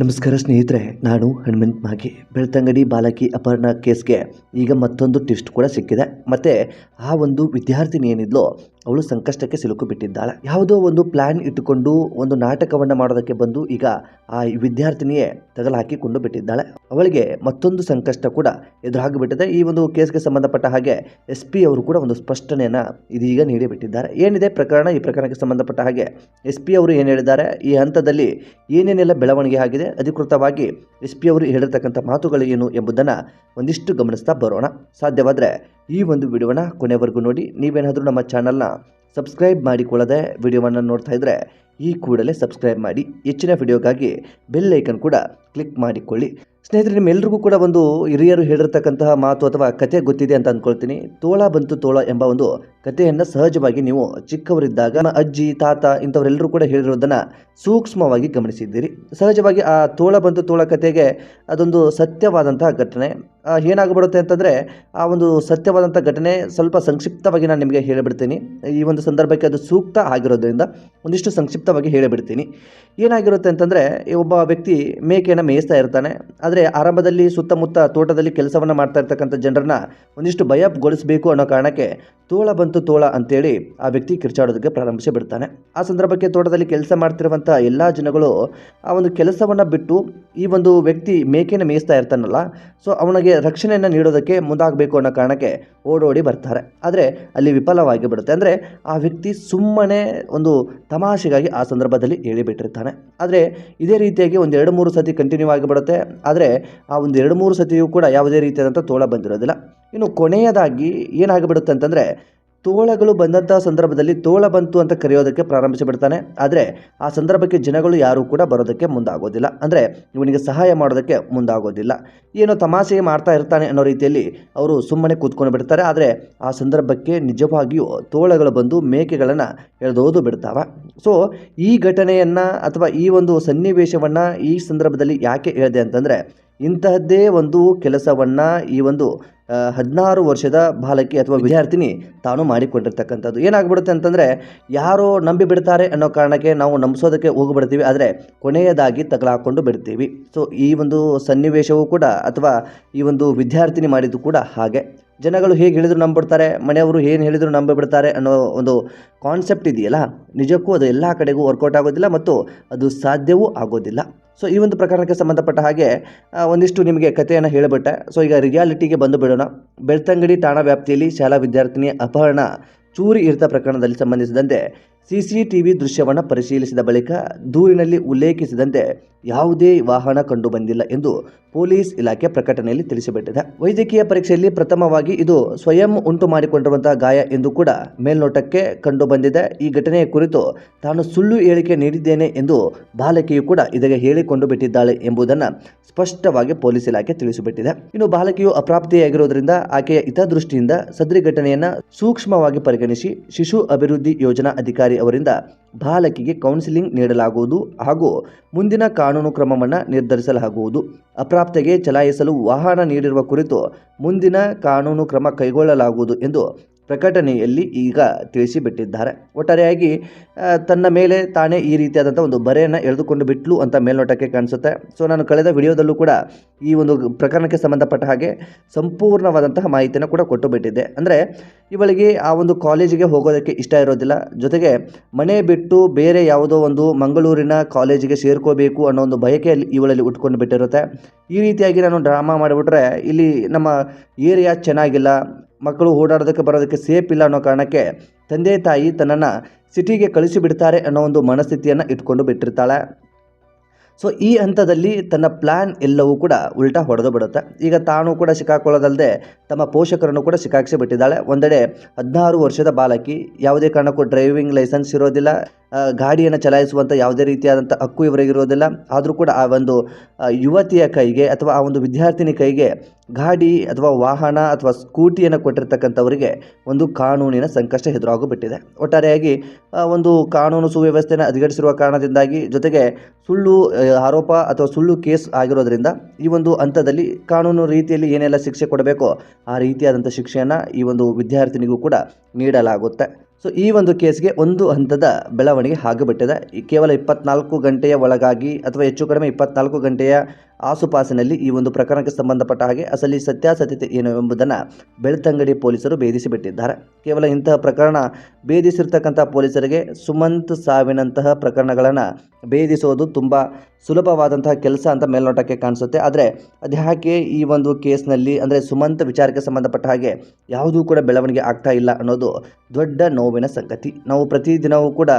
ನಮಸ್ಕಾರ ಸ್ನೇಹಿತರೆ, ನಾನು ಹನುಮಂತ್ ಮಾಗಿ. ಬೆಳ್ತಂಗಡಿ ಬಾಲಕಿ ಅಪರ್ಣ ಕೇಸ್ಗೆ ಈಗ ಮತ್ತೊಂದು ಟ್ವಿಸ್ಟ್ ಕೂಡ ಸಿಕ್ಕಿದೆ. ಮತ್ತು ಆ ಒಂದು ವಿದ್ಯಾರ್ಥಿನಿ ಏನಿದ್ಲೋ ಅವಳು ಸಂಕಷ್ಟಕ್ಕೆ ಸಿಲುಕು ಬಿಟ್ಟಿದ್ದಾಳೆ ಯಾವುದೋ ಒಂದು ಪ್ಲ್ಯಾನ್ ಇಟ್ಟುಕೊಂಡು ಒಂದು ನಾಟಕವನ್ನು ಮಾಡೋದಕ್ಕೆ ಬಂದು ಈಗ ಆ ವಿದ್ಯಾರ್ಥಿನಿಯೇ ತಗಲಾಕಿಕೊಂಡು ಬಿಟ್ಟಿದ್ದಾಳೆ. ಅವಳಿಗೆ ಮತ್ತೊಂದು ಸಂಕಷ್ಟ ಕೂಡ ಎದುರಾಗಿಬಿಟ್ಟಿದೆ. ಈ ಒಂದು ಕೇಸ್ಗೆ ಸಂಬಂಧಪಟ್ಟ ಹಾಗೆ ಎಸ್ ಪಿ ಅವರು ಕೂಡ ಒಂದು ಸ್ಪಷ್ಟನೆಯನ್ನು ಇದೀಗ ನೀಡಿಬಿಟ್ಟಿದ್ದಾರೆ. ಏನಿದೆ ಪ್ರಕರಣ? ಈ ಪ್ರಕರಣಕ್ಕೆ ಸಂಬಂಧಪಟ್ಟ ಹಾಗೆ ಎಸ್ ಪಿ ಅವರು ಏನು ಹೇಳಿದ್ದಾರೆ? ಈ ಹಂತದಲ್ಲಿ ಏನೇನೆಲ್ಲ ಬೆಳವಣಿಗೆ ಆಗಿದೆ? ಅಧಿಕೃತವಾಗಿ ಎಸ್ ಪಿ ಅವರು ಹೇಳಿರ್ತಕ್ಕಂಥ ಮಾತುಗಳು ಏನು ಎಂಬುದನ್ನು ಒಂದಿಷ್ಟು ಗಮನಿಸ್ತಾ ಬರೋಣ. ಸಾಧ್ಯವಾದರೆ ಈ ಒಂದು ವಿಡಿಯೋನ ಕೊನೆವರೆಗೂ ನೋಡಿ. ನೀವೇನಾದರೂ ನಮ್ಮ ಚಾನಲ್ನ ಸಬ್ಸ್ಕ್ರೈಬ್ ಮಾಡಿಕೊಳ್ಳದೆ ವಿಡಿಯೋವನ್ನು ನೋಡ್ತಾ ಇದ್ದರೆ ಈ ಕೂಡಲೇ ಸಬ್ಸ್ಕ್ರೈಬ್ ಮಾಡಿ. ಹೆಚ್ಚಿನ ವಿಡಿಯೋಗಾಗಿ ಬೆಲ್ ಐಕನ್ ಕೂಡ ಕ್ಲಿಕ್ ಮಾಡಿಕೊಳ್ಳಿ. ಸ್ನೇಹಿತರೆ ನಿಮ್ಮೆಲ್ಲರಿಗೂ ಕೂಡ ಒಂದು ಹಿರಿಯರು ಹೇಳಿರ್ತಕ್ಕಂತಹ ಮಾತು ಅಥವಾ ಕತೆ ಗೊತ್ತಿದೆ ಅಂತ ಅಂದ್ಕೊಳ್ತೀನಿ ತೋಳ ಬಂತು ತೋಳ ಎಂಬ ಒಂದು ಕಥೆಯನ್ನು ಸಹಜವಾಗಿ ನೀವು ಚಿಕ್ಕವರಿದ್ದಾಗ ಅಜ್ಜಿ, ತಾತ ಇಂಥವರೆಲ್ಲರೂ ಕೂಡ ಹೇಳಿರೋದನ್ನು ಸೂಕ್ಷ್ಮವಾಗಿ ಗಮನಿಸಿದ್ದೀರಿ. ಸಹಜವಾಗಿ ಆ ತೋಳ ಬಂತು ತೋಳ ಕಥೆಗೆ ಅದೊಂದು ಸತ್ಯವಾದಂತಹ ಘಟನೆ. ಏನಾಗ್ಬಿಡುತ್ತೆ ಅಂತಂದರೆ ಆ ಒಂದು ಸತ್ಯವಾದಂಥ ಘಟನೆ ಸ್ವಲ್ಪ ಸಂಕ್ಷಿಪ್ತವಾಗಿ ನಾನು ನಿಮಗೆ ಹೇಳಿಬಿಡ್ತೀನಿ. ಈ ಒಂದು ಸಂದರ್ಭಕ್ಕೆ ಅದು ಸೂಕ್ತ ಆಗಿರೋದ್ರಿಂದ ಒಂದಿಷ್ಟು ಸಂಕ್ಷಿಪ್ತವಾಗಿ ಹೇಳಿಬಿಡ್ತೀನಿ. ಏನಾಗಿರುತ್ತೆ ಅಂತಂದರೆ ಒಬ್ಬ ವ್ಯಕ್ತಿ ಮೇಕೆಯನ್ನು ಮೇಯಿಸ್ತಾ ಇರ್ತಾನೆ. ಆದರೆ ಆರಂಭದಲ್ಲಿ ಸುತ್ತಮುತ್ತ ತೋಟದಲ್ಲಿ ಕೆಲಸವನ್ನು ಮಾಡ್ತಾ ಇರ್ತಕ್ಕಂಥ ಜನರನ್ನ ಒಂದಿಷ್ಟು ಭಯಗೊಳಿಸಬೇಕು ಅನ್ನೋ ಕಾರಣಕ್ಕೆ ತೋಳ ಬಂತು ತೋಳ ಅಂತೇಳಿ ಆ ವ್ಯಕ್ತಿ ಕಿರ್ಚಾಡೋದಕ್ಕೆ ಪ್ರಾರಂಭಿಸಿ ಬಿಡ್ತಾನೆ. ಆ ಸಂದರ್ಭಕ್ಕೆ ತೋಟದಲ್ಲಿ ಕೆಲಸ ಮಾಡ್ತಿರುವಂಥ ಎಲ್ಲ ಜನಗಳು ಆ ಒಂದು ಕೆಲಸವನ್ನು ಬಿಟ್ಟು ಈ ಒಂದು ವ್ಯಕ್ತಿ ಮೇಕೆನ ಮೇಯಿಸ್ತಾ ಇರ್ತಾನಲ್ಲ ಸೊ ಅವನಿಗೆ ರಕ್ಷಣೆಯನ್ನು ನೀಡೋದಕ್ಕೆ ಮುಂದಾಗಬೇಕು ಅನ್ನೋ ಕಾರಣಕ್ಕೆ ಓಡೋಡಿ ಬರ್ತಾರೆ. ಆದರೆ ಅಲ್ಲಿ ವಿಫಲವಾಗಿ ಬಿಡುತ್ತೆ. ಅಂದರೆ ಆ ವ್ಯಕ್ತಿ ಸುಮ್ಮನೆ ಒಂದು ತಮಾಷೆಗಾಗಿ ಆ ಸಂದರ್ಭದಲ್ಲಿ ಹೇಳಿಬಿಟ್ಟಿರ್ತಾನೆ. ಆದರೆ ಇದೇ ರೀತಿಯಾಗಿ ಒಂದು ಎರಡು ಮೂರು ಸತಿ ಕಂಟಿನ್ಯೂ ಆಗಿಬಿಡುತ್ತೆ ಆದರೆ ಆ ಒಂದು ಎರಡು ಮೂರು ಸತಿಯೂ ಕೂಡ ಯಾವುದೇ ರೀತಿಯಾದಂಥ ತೋಳ ಬಂದಿರೋದಿಲ್ಲ. ಇನ್ನು ಕೊನೆಯದಾಗಿ ಏನಾಗಿಬಿಡುತ್ತೆ ಅಂತಂದರೆ ತೋಳಗಳು ಬಂದಂಥ ಸಂದರ್ಭದಲ್ಲಿ ತೋಳ ಬಂತು ಅಂತ ಕರೆಯೋದಕ್ಕೆ ಪ್ರಾರಂಭಿಸಿಬಿಡ್ತಾನೆ. ಆದರೆ ಆ ಸಂದರ್ಭಕ್ಕೆ ಜನಗಳು ಯಾರೂ ಕೂಡ ಬರೋದಕ್ಕೆ ಮುಂದಾಗೋದಿಲ್ಲ. ಅಂದರೆ ಇವನಿಗೆ ಸಹಾಯ ಮಾಡೋದಕ್ಕೆ ಮುಂದಾಗೋದಿಲ್ಲ. ಏನೋ ತಮಾಷೆ ಮಾಡ್ತಾ ಇರ್ತಾನೆ ಅನ್ನೋ ರೀತಿಯಲ್ಲಿ ಅವರು ಸುಮ್ಮನೆ ಕೂತ್ಕೊಂಡು ಬಿಡ್ತಾರೆ. ಆದರೆ ಆ ಸಂದರ್ಭಕ್ಕೆ ನಿಜವಾಗಿಯೂ ತೋಳಗಳು ಬಂದು ಮೇಕೆಗಳನ್ನು ಎಳೆದೋದು ಬಿಡ್ತಾವೆ. ಸೊ ಈ ಘಟನೆಯನ್ನು ಅಥವಾ ಈ ಒಂದು ಸನ್ನಿವೇಶವನ್ನು ಈ ಸಂದರ್ಭದಲ್ಲಿ ಯಾಕೆ ಹೇಳಿದೆ ಅಂತಂದರೆ ಇಂತಹದ್ದೇ ಒಂದು ಕೆಲಸವನ್ನು ಈ ಒಂದು ಹದಿನಾರು ವರ್ಷದ ಬಾಲಕಿ ಅಥವಾ ವಿದ್ಯಾರ್ಥಿನಿ ತಾನು ಮಾಡಿಕೊಂಡಿರ್ತಕ್ಕಂಥದ್ದು. ಏನಾಗ್ಬಿಡುತ್ತೆ ಅಂತಂದರೆ, ಯಾರೋ ನಂಬಿ ಬಿಡ್ತಾರೆ ಅನ್ನೋ ಕಾರಣಕ್ಕೆ ನಾವು ನಂಬಿಸೋದಕ್ಕೆ ಹೋಗಿಬಿಡ್ತೀವಿ, ಆದರೆ ಕೊನೆಯದಾಗಿ ತಗಲಾಕೊಂಡು ಬಿಡ್ತೀವಿ. ಸೊ ಈ ಒಂದು ಸನ್ನಿವೇಶವೂ ಕೂಡ ಅಥವಾ ಈ ಒಂದು ವಿದ್ಯಾರ್ಥಿನಿ ಮಾಡಿದ್ದು ಕೂಡ ಹಾಗೆ. ಜನಗಳು ಹೇಗೆ ಹೇಳಿದ್ರು ನಂಬಿಡ್ತಾರೆ ಮನೆಯವರು ಏನು ಹೇಳಿದ್ರು ನಂಬಿಬಿಡ್ತಾರೆ ಅನ್ನೋ ಒಂದು ಕಾನ್ಸೆಪ್ಟ್ ಇದೆಯಲ್ಲ, ನಿಜಕ್ಕೂ ಅದು ಎಲ್ಲ ಕಡೆಗೂ ವರ್ಕೌಟ್ ಆಗೋದಿಲ್ಲ ಮತ್ತು ಅದು ಸಾಧ್ಯವೂ ಆಗೋದಿಲ್ಲ. ಸೊ ಈ ಒಂದು ಪ್ರಕರಣಕ್ಕೆ ಸಂಬಂಧಪಟ್ಟ ಹಾಗೆ ಒಂದಿಷ್ಟು ನಿಮಗೆ ಕಥೆಯನ್ನು ಹೇಳಿಬಿಟ್ಟೆ. ಸೊ ಈಗ ರಿಯಾಲಿಟಿಗೆ ಬಂದು ಬಿಡೋಣ. ಬೆಳ್ತಂಗಡಿ ಠಾಣಾ ವ್ಯಾಪ್ತಿಯಲ್ಲಿ ಶಾಲಾ ವಿದ್ಯಾರ್ಥಿನಿ ಅಪಹರಣ, ಚೂರಿ ಇರಿತ ಪ್ರಕರಣದಲ್ಲಿ ಸಂಬಂಧಿಸಿದಂತೆ ಸಿ ಸಿ ದೃಶ್ಯವನ್ನು ಪರಿಶೀಲಿಸಿದ ಬಳಿಕ ದೂರಿನಲ್ಲಿ ಉಲ್ಲೇಖಿಸಿದಂತೆ ಯಾವುದೇ ವಾಹನ ಕಂಡುಬಂದಿಲ್ಲ ಎಂದು ಪೊಲೀಸ್ ಇಲಾಖೆ ಪ್ರಕಟಣೆಯಲ್ಲಿ ತಿಳಿಸಿಬಿಟ್ಟಿದೆ. ವೈದ್ಯಕೀಯ ಪರೀಕ್ಷೆಯಲ್ಲಿ ಪ್ರಥಮವಾಗಿ ಇದು ಸ್ವಯಂ ಉಂಟು ಮಾಡಿಕೊಂಡಿರುವಂತಹ ಗಾಯ ಎಂದು ಕೂಡ ಮೇಲ್ನೋಟಕ್ಕೆ ಕಂಡುಬಂದಿದೆ ಈ ಘಟನೆಯ ಕುರಿತು ತಾನು ಸುಳ್ಳು ಹೇಳಿಕೆ ನೀಡಿದ್ದೇನೆ ಎಂದು ಬಾಲಕಿಯು ಕೂಡ ಇದಕ್ಕೆ ಹೇಳಿಕೊಂಡು ಬಿಟ್ಟಿದ್ದಾಳೆ ಎಂಬುದನ್ನು ಸ್ಪಷ್ಟವಾಗಿ ಪೊಲೀಸ್ ಇಲಾಖೆ ತಿಳಿಸಿಬಿಟ್ಟಿದೆ. ಇನ್ನು ಬಾಲಕಿಯು ಅಪ್ರಾಪ್ತಿಯಾಗಿರುವುದರಿಂದ ಆಕೆಯ ಹಿತದೃಷ್ಟಿಯಿಂದ ಸದ್ರಿ ಘಟನೆಯನ್ನು ಸೂಕ್ಷ್ಮವಾಗಿ ಪರಿಗಣಿಸಿ ಶಿಶು ಅಭಿವೃದ್ಧಿ ಯೋಜನಾ ಅಧಿಕಾರಿ ಅವರಿಂದ ಬಾಲಕಿಗೆ ಕೌನ್ಸಿಲಿಂಗ್ ನೀಡಲಾಗುವುದು ಹಾಗೂ ಮುಂದಿನ ಕಾನೂನು ಕ್ರಮವನ್ನು ನಿರ್ಧರಿಸಲಾಗುವುದು. ಅಪ್ರಾಪ್ತೆಗೆ ಚಲಾಯಿಸಲು ವಾಹನ ನೀಡಿರುವ ಕುರಿತು ಮುಂದಿನ ಕಾನೂನು ಕ್ರಮ ಕೈಗೊಳ್ಳಲಾಗುವುದು ಎಂದು ಪ್ರಕಟಣೆಯಲ್ಲಿ ಈಗ ತಿಳಿಸಿಬಿಟ್ಟಿದ್ದಾರೆ. ಒಟ್ಟಾರೆಯಾಗಿ ತನ್ನ ಮೇಲೆ ತಾನೇ ಈ ರೀತಿಯಾದಂಥ ಒಂದು ಬರೆಯನ್ನು ಎಳೆದುಕೊಂಡು ಬಿಟ್ಲು ಅಂತ ಮೇಲ್ನೋಟಕ್ಕೆ ಕಾಣಿಸುತ್ತೆ. ಸೊ ನಾನು ಕಳೆದ ವಿಡಿಯೋದಲ್ಲೂ ಕೂಡ ಈ ಒಂದು ಪ್ರಕರಣಕ್ಕೆ ಸಂಬಂಧಪಟ್ಟ ಹಾಗೆ ಸಂಪೂರ್ಣವಾದಂತಹ ಮಾಹಿತಿಯನ್ನು ಕೂಡ ಕೊಟ್ಟು ಬಿಟ್ಟಿದ್ದೆ ಅಂದರೆ, ಇವಳಿಗೆ ಆ ಒಂದು ಕಾಲೇಜಿಗೆ ಹೋಗೋದಕ್ಕೆ ಇಷ್ಟ ಇರೋದಿಲ್ಲ. ಜೊತೆಗೆ, ಮನೆ ಬಿಟ್ಟು ಬೇರೆ ಯಾವುದೋ ಒಂದು ಮಂಗಳೂರಿನ ಕಾಲೇಜಿಗೆ ಸೇರ್ಕೋಬೇಕು ಅನ್ನೋ ಒಂದು ಬಯಕೆಯಲ್ಲಿ ಇವಳಲ್ಲಿ ಉಟ್ಕೊಂಡು ಬಿಟ್ಟಿರುತ್ತೆ. ಈ ರೀತಿಯಾಗಿ ನಾನು ಡ್ರಾಮಾ ಮಾಡಿಬಿಟ್ರೆ, ಇಲ್ಲಿ ನಮ್ಮ ಏರಿಯಾ ಚೆನ್ನಾಗಿಲ್ಲ. ಮಕ್ಕಳು ಓಡಾಡೋದಕ್ಕೆ ಬರೋದಕ್ಕೆ ಸೇಫ್ ಇಲ್ಲ ಅನ್ನೋ ಕಾರಣಕ್ಕೆ ತಂದೆ ತಾಯಿ ತನ್ನನ್ನು ಸಿಟಿಗೆ ಕಳಿಸಿ ಬಿಡ್ತಾರೆ ಅನ್ನೋ ಒಂದು ಮನಸ್ಥಿತಿಯನ್ನು ಇಟ್ಕೊಂಡು ಬಿಟ್ಟಿರ್ತಾಳೆ. ಸೊ ಈ ಹಂತದಲ್ಲಿ ತನ್ನ ಪ್ಲ್ಯಾನ್ ಎಲ್ಲವೂ ಕೂಡ ಉಲ್ಟಾ ಹೊಡೆದು ಬಿಡುತ್ತೆ. ಈಗ ತಾನು ಕೂಡ ಸಿಕ್ಕಾಕೊಳ್ಳೋದಲ್ಲದೆ ತಮ್ಮ ಪೋಷಕರನ್ನು ಕೂಡ ಸಿಕ್ಕಾಕ್ಸಿ ಬಿಟ್ಟಿದ್ದಾಳೆ ಒಂದೆಡೆ ಹದಿನಾರು ವರ್ಷದ ಬಾಲಕಿ, ಯಾವುದೇ ಕಾರಣಕ್ಕೂ ಡ್ರೈವಿಂಗ್ ಲೈಸೆನ್ಸ್ ಇರೋದಿಲ್ಲ. ಗಾಡಿಯನ್ನು ಚಲಾಯಿಸುವಂಥ ಯಾವುದೇ ರೀತಿಯಾದಂಥ ಹಕ್ಕು ಇವರಿಗಿರೋದಿಲ್ಲ ಆದರೂ ಕೂಡ ಆ ಒಂದು ಯುವತಿಯ ಕೈಗೆ ಅಥವಾ ಆ ಒಂದು ವಿದ್ಯಾರ್ಥಿನಿ ಕೈಗೆ ಗಾಡಿ ಅಥವಾ ವಾಹನ ಅಥವಾ ಸ್ಕೂಟಿಯನ್ನು ಕೊಟ್ಟಿರ್ತಕ್ಕಂಥವರಿಗೆ ಒಂದು ಕಾನೂನಿನ ಸಂಕಷ್ಟ ಎದುರಾಗಿಬಿಟ್ಟಿದೆ. ಒಟ್ಟಾರೆಯಾಗಿ ಒಂದು ಕಾನೂನು ಸುವ್ಯವಸ್ಥೆಯನ್ನು ಅಧಿಗಡಿಸಿರುವ ಕಾರಣದಿಂದಾಗಿ ಜೊತೆಗೆ ಸುಳ್ಳು ಆರೋಪ ಅಥವಾ ಸುಳ್ಳು ಕೇಸ್ ಆಗಿರೋದ್ರಿಂದ ಈ ಒಂದು ಹಂತದಲ್ಲಿ ಕಾನೂನು ರೀತಿಯಲ್ಲಿ ಏನೆಲ್ಲ ಶಿಕ್ಷೆ ಕೊಡಬೇಕೋ ಆ ರೀತಿಯಾದಂಥ ಶಿಕ್ಷೆಯನ್ನು ಈ ಒಂದು ವಿದ್ಯಾರ್ಥಿನಿಗೂ ಕೂಡ ನೀಡಲಾಗುತ್ತೆ. ಸೊ ಈ ಒಂದು ಕೇಸ್ಗೆ ಒಂದು ಹಂತದ ಬೆಳವಣಿಗೆ ಆಗಿಬಿಟ್ಟಿದೆ. ಕೇವಲ ಇಪ್ಪತ್ನಾಲ್ಕು ಗಂಟೆಯ ಒಳಗಾಗಿ ಅಥವಾ ಹೆಚ್ಚು ಕಡಿಮೆ ಇಪ್ಪತ್ನಾಲ್ಕು ಗಂಟೆಯ ಆಸುಪಾಸಿನಲ್ಲಿ ಈ ಒಂದು ಪ್ರಕರಣಕ್ಕೆ ಸಂಬಂಧಪಟ್ಟ ಹಾಗೆ ಅಸಲಿ ಸತ್ಯಾಸತ್ಯತೆ ಏನು ಎಂಬುದನ್ನು ಬೆಳ್ತಂಗಡಿ ಪೊಲೀಸರು ಭೇದಿಸಿ ಬಿಟ್ಟಿದ್ದಾರೆ ಕೇವಲ ಇಂತಹ ಪ್ರಕರಣ ಭೇದಿಸಿರ್ತಕ್ಕಂಥ ಪೊಲೀಸರಿಗೆ ಸುಮಂತ್ ಸಾವಿನಂತಹ ಪ್ರಕರಣಗಳನ್ನು ಭೇದಿಸೋದು ತುಂಬ ಸುಲಭವಾದಂತಹ ಕೆಲಸ ಅಂತ ಮೇಲ್ನೋಟಕ್ಕೆ ಕಾಣಿಸುತ್ತೆ. ಆದರೆ ಅದ್ಯಾಕೆ ಈ ಒಂದು ಕೇಸ್ನಲ್ಲಿ ಅಂದರೆ ಸುಮಂತ್ ವಿಚಾರಕ್ಕೆ ಸಂಬಂಧಪಟ್ಟ ಹಾಗೆ ಯಾವುದೂ ಕೂಡ ಬೆಳವಣಿಗೆ ಆಗ್ತಾ ಇಲ್ಲ ಅನ್ನೋದು ದೊಡ್ಡ ನೋವಿನ ಸಂಗತಿ. ನಾವು ಪ್ರತಿದಿನವೂ ಕೂಡ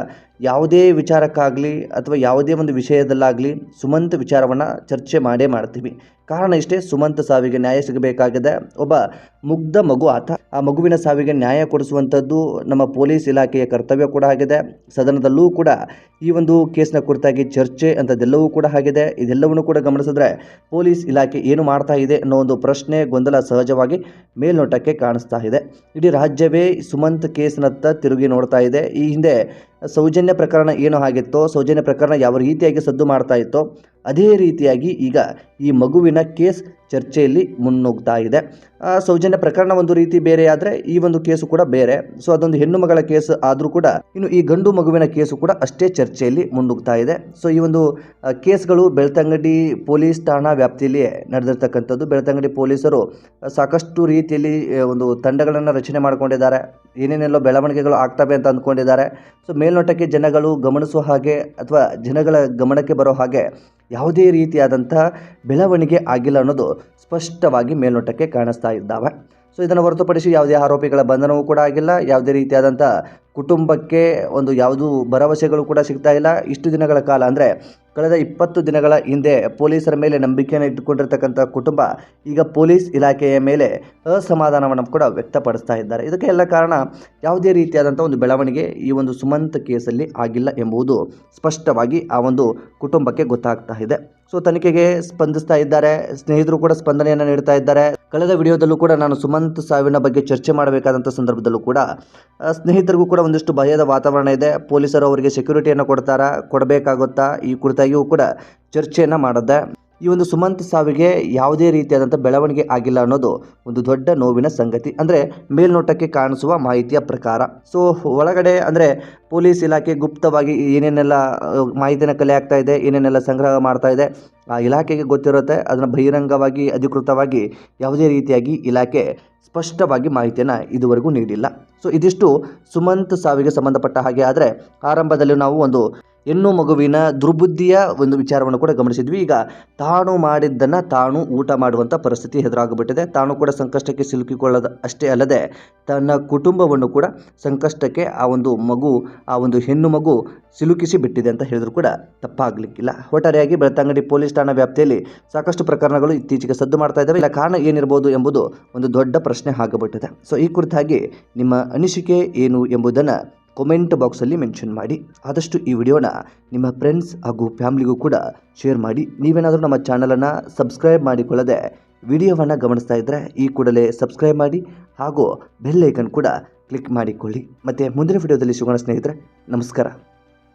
ಯಾವುದೇ ವಿಚಾರಕ್ಕಾಗಲಿ ಅಥವಾ ಯಾವುದೇ ಒಂದು ವಿಷಯದಲ್ಲಾಗಲಿ ಸುಮಂತ್ ವಿಚಾರವನ್ನು ಚರ್ಚೆ ಮಾಡೇ ಮಾಡ್ತೀವಿ. ಕಾರಣ ಇಷ್ಟೇ, ಸುಮಂತ್ ಸಾವಿಗೆ ನ್ಯಾಯ ಸಿಗಬೇಕಾಗಿದೆ. ಒಬ್ಬ ಮುಗ್ಧ ಮಗು ಆತ. ಆ ಮಗುವಿನ ಸಾವಿಗೆ ನ್ಯಾಯ ಕೊಡಿಸುವಂಥದ್ದು ನಮ್ಮ ಪೊಲೀಸ್ ಇಲಾಖೆಯ ಕರ್ತವ್ಯ ಕೂಡ ಆಗಿದೆ. ಸದನದಲ್ಲೂ ಕೂಡ ಈ ಒಂದು ಕೇಸ್ನ ಕುರಿತಾಗಿ ಚರ್ಚೆ ಅಂಥದ್ದೆಲ್ಲವೂ ಕೂಡ ಆಗಿದೆ. ಇದೆಲ್ಲವನ್ನು ಕೂಡ ಗಮನಿಸಿದ್ರೆ ಪೊಲೀಸ್ ಇಲಾಖೆ ಏನು ಮಾಡ್ತಾ ಇದೆ ಅನ್ನೋ ಒಂದು ಪ್ರಶ್ನೆ, ಗೊಂದಲ ಸಹಜವಾಗಿ ಮೇಲ್ನೋಟಕ್ಕೆ ಕಾಣಿಸ್ತಾ ಇದೆ. ಇಡೀ ರಾಜ್ಯವೇ ಸುಮಂತ್ ಕೇಸ್ನತ್ತ ತಿರುಗಿ ನೋಡ್ತಾ ಇದೆ. ಈ ಹಿಂದೆ ಸೌಜನ್ಯ ಪ್ರಕರಣ ಏನು ಆಗಿತ್ತೋ, ಸೌಜನ್ಯ ಪ್ರಕರಣ ಯಾವ ರೀತಿಯಾಗಿ ಸದ್ದು ಮಾಡ್ತಾ ಇತ್ತೋ, ಅದೇ ರೀತಿಯಾಗಿ ಈಗ ಈ ಮಗುವಿನ ಕೇಸ್ ಚರ್ಚೆಯಲ್ಲಿ ಮುನ್ನುಗ್ತಾ ಇದೆ. ಸೌಜನ್ಯ ಪ್ರಕರಣ ಒಂದು ರೀತಿ ಬೇರೆ ಆದರೆ ಈ ಒಂದು ಕೇಸು ಕೂಡ ಬೇರೆ. ಸೊ ಅದೊಂದು ಹೆಣ್ಣು ಮಗಳ ಕೇಸ್ ಆದರೂ ಕೂಡ ಇನ್ನು ಈ ಗಂಡು ಮಗುವಿನ ಕೇಸು ಕೂಡ ಅಷ್ಟೇ ಚರ್ಚೆಯಲ್ಲಿ ಮುನ್ನುಗ್ತಾ ಇದೆ. ಸೊ ಈ ಒಂದು ಕೇಸ್ಗಳು ಬೆಳ್ತಂಗಡಿ ಪೊಲೀಸ್ ಠಾಣಾ ವ್ಯಾಪ್ತಿಯಲ್ಲಿ ನಡೆದಿರ್ತಕ್ಕಂಥದ್ದು. ಬೆಳ್ತಂಗಡಿ ಪೊಲೀಸರು ಸಾಕಷ್ಟು ರೀತಿಯಲ್ಲಿ ಒಂದು ತಂಡಗಳನ್ನು ರಚನೆ ಮಾಡಿಕೊಂಡಿದ್ದಾರೆ. ಏನೇನೆಲ್ಲೋ ಬೆಳವಣಿಗೆಗಳು ಆಗ್ತವೆ ಅಂತ ಅಂದ್ಕೊಂಡಿದ್ದಾರೆ. ಸೊ ಮೇಲ್ನೋಟಕ್ಕೆ ಜನಗಳು ಗಮನಿಸುವ ಹಾಗೆ ಅಥವಾ ಜನಗಳ ಗಮನಕ್ಕೆ ಬರೋ ಹಾಗೆ ಯಾವುದೇ ರೀತಿಯಾದಂಥ ಬೆಳವಣಿಗೆ ಆಗಿಲ್ಲ ಅನ್ನೋದು ಸ್ಪಷ್ಟವಾಗಿ ಮೇಲ್ನೋಟಕ್ಕೆ ಕಾಣಿಸ್ತಾ ಇದ್ದಾವೆ. ಸೊ ಇದನ್ನು ಹೊರತುಪಡಿಸಿ ಯಾವುದೇ ಆರೋಪಿಗಳ ಬಂಧನವೂ ಕೂಡ ಆಗಿಲ್ಲ. ಯಾವುದೇ ರೀತಿಯಾದಂಥ ಕುಟುಂಬಕ್ಕೆ ಒಂದು ಯಾವುದೂ ಭರವಸೆಗಳು ಕೂಡ ಸಿಗ್ತಾ ಇಲ್ಲ. ಇಷ್ಟು ದಿನಗಳ ಕಾಲ ಅಂದರೆ ಕಳೆದ ಇಪ್ಪತ್ತು ದಿನಗಳ ಹಿಂದೆ ಪೊಲೀಸರ ಮೇಲೆ ನಂಬಿಕೆಯನ್ನು ಇಟ್ಟುಕೊಂಡಿರ್ತಕ್ಕಂಥ ಕುಟುಂಬ ಈಗ ಪೊಲೀಸ್ ಇಲಾಖೆಯ ಮೇಲೆ ಅಸಮಾಧಾನವನ್ನು ಕೂಡ ವ್ಯಕ್ತಪಡಿಸ್ತಾ ಇದ್ದಾರೆ. ಇದಕ್ಕೆ ಎಲ್ಲ ಕಾರಣ ಯಾವುದೇ ರೀತಿಯಾದಂಥ ಒಂದು ಬೆಳವಣಿಗೆ ಈ ಒಂದು ಸುಮಂತ್ ಕೇಸಲ್ಲಿ ಆಗಿಲ್ಲ ಎಂಬುದು ಸ್ಪಷ್ಟವಾಗಿ ಆ ಒಂದು ಕುಟುಂಬಕ್ಕೆ ಗೊತ್ತಾಗ್ತಾ ಇದೆ. ಸೊ ತನಿಖೆಗೆ ಸ್ಪಂದಿಸ್ತಾ ಇದ್ದಾರೆ. ಸ್ನೇಹಿತರು ಕೂಡ ಸ್ಪಂದನೆಯನ್ನು ನೀಡ್ತಾ ಇದ್ದಾರೆ. ಕಳೆದ ವಿಡಿಯೋದಲ್ಲೂ ಕೂಡ ನಾನು ಸುಮಂತ್ ಸಾವಿನ ಬಗ್ಗೆ ಚರ್ಚೆ ಮಾಡಬೇಕಾದಂಥ ಸಂದರ್ಭದಲ್ಲೂ ಕೂಡ ಸ್ನೇಹಿತರಿಗೂ ಕೂಡ ಒಂದಿಷ್ಟು ಭಯದ ವಾತಾವರಣ ಇದೆ. ಪೊಲೀಸರು ಅವರಿಗೆ ಸೆಕ್ಯೂರಿಟಿಯನ್ನು ಕೊಡ್ತಾರಾ, ಕೊಡಬೇಕಾಗುತ್ತಾ, ಈ ಕುರಿತಾಗಿಯೂ ಕೂಡ ಚರ್ಚೆಯನ್ನು ಮಾಡಿದ್ದೆ. ಈ ಒಂದು ಸುಮಂತ್ ಸಾವಿಗೆ ಯಾವುದೇ ರೀತಿಯಾದಂಥ ಬೆಳವಣಿಗೆ ಆಗಿಲ್ಲ ಅನ್ನೋದು ಒಂದು ದೊಡ್ಡ ನೋವಿನ ಸಂಗತಿ. ಅಂದರೆ ಮೇಲ್ನೋಟಕ್ಕೆ ಕಾಣಿಸುವ ಮಾಹಿತಿಯ ಪ್ರಕಾರ. ಸೊ ಒಳಗಡೆ ಅಂದರೆ ಪೊಲೀಸ್ ಇಲಾಖೆ ಗುಪ್ತವಾಗಿ ಏನೇನೆಲ್ಲ ಮಾಹಿತಿನ ಕಲೆ ಆಗ್ತಾ ಇದೆ, ಏನೇನೆಲ್ಲ ಸಂಗ್ರಹ ಮಾಡ್ತಾ ಇದೆ, ಆ ಇಲಾಖೆಗೆ ಗೊತ್ತಿರುತ್ತೆ. ಅದನ್ನು ಬಹಿರಂಗವಾಗಿ, ಅಧಿಕೃತವಾಗಿ ಯಾವುದೇ ರೀತಿಯಾಗಿ ಇಲಾಖೆ ಸ್ಪಷ್ಟವಾಗಿ ಮಾಹಿತಿಯನ್ನು ಇದುವರೆಗೂ ನೀಡಿಲ್ಲ. ಸೊ ಇದಿಷ್ಟು ಸುಮಂತ್ ಸಾವಿಗೆ ಸಂಬಂಧಪಟ್ಟ ಹಾಗೆ. ಆದರೆ, ಆರಂಭದಲ್ಲಿ ನಾವು ಒಂದು ಹೆಣ್ಣು ಮಗುವಿನ ದುರ್ಬುದ್ಧಿಯ ಒಂದು ವಿಚಾರವನ್ನು ಕೂಡ ಗಮನಿಸಿದ್ವಿ. ಈಗ ತಾನು ಮಾಡಿದ್ದನ್ನು ತಾನು ಊಟ ಮಾಡುವಂಥ ಪರಿಸ್ಥಿತಿ ಎದುರಾಗಿಬಿಟ್ಟಿದೆ. ತಾನು ಕೂಡ ಸಂಕಷ್ಟಕ್ಕೆ ಸಿಲುಕಿಕೊಳ್ಳದ ಅಷ್ಟೇ ಅಲ್ಲದೆ ತನ್ನ ಕುಟುಂಬವನ್ನು ಕೂಡ ಸಂಕಷ್ಟಕ್ಕೆ ಆ ಒಂದು ಮಗು, ಆ ಒಂದು ಹೆಣ್ಣು ಮಗು ಸಿಲುಕಿಸಿ ಬಿಟ್ಟಿದೆ ಅಂತ ಹೇಳಿದ್ರು ಕೂಡ ತಪ್ಪಾಗಲಿಕ್ಕಿಲ್ಲ. ಒಟ್ಟಾರೆಯಾಗಿ ಬೆಳ್ತಂಗಡಿ ಪೊಲೀಸ್ ಠಾಣಾ ವ್ಯಾಪ್ತಿಯಲ್ಲಿ ಸಾಕಷ್ಟು ಪ್ರಕರಣಗಳು ಇತ್ತೀಚೆಗೆ ಸದ್ದು ಮಾಡ್ತಾ ಇದ್ದಾವೆ. ಇಲ್ಲ, ಕಾರಣ ಏನಿರ್ಬೋದು ಎಂಬುದು ಒಂದು ದೊಡ್ಡ ಪ್ರಶ್ನೆ ಆಗಬಿಟ್ಟಿದೆ. ಸೊ ಈ ಕುರಿತಾಗಿ ನಿಮ್ಮ ಅನಿಸಿಕೆ ಏನು ಎಂಬುದನ್ನು ಕಾಮೆಂಟ್ ಬಾಕ್ಸಲ್ಲಿ ಮೆನ್ಷನ್ ಮಾಡಿ. ಆದಷ್ಟು ಈ ವಿಡಿಯೋನ ನಿಮ್ಮ ಫ್ರೆಂಡ್ಸ್ ಹಾಗೂ ಫ್ಯಾಮ್ಲಿಗೂ ಕೂಡ ಶೇರ್ ಮಾಡಿ. ನೀವೇನಾದರೂ ನಮ್ಮ ಚಾನಲನ್ನು ಸಬ್ಸ್ಕ್ರೈಬ್ ಮಾಡಿಕೊಳ್ಳದೆ ವಿಡಿಯೋವನ್ನು ಗಮನಿಸ್ತಾ ಇದ್ದರೆ ಈ ಕೂಡಲೇ ಸಬ್ಸ್ಕ್ರೈಬ್ ಮಾಡಿ ಹಾಗೂ ಬೆಲ್ ಕೂಡ ಕ್ಲಿಕ್ ಮಾಡಿಕೊಳ್ಳಿ. ಮತ್ತು ಮುಂದಿನ ವಿಡಿಯೋದಲ್ಲಿ ಸಿಗೋಣ ಸ್ನೇಹಿತರೆ, ನಮಸ್ಕಾರ.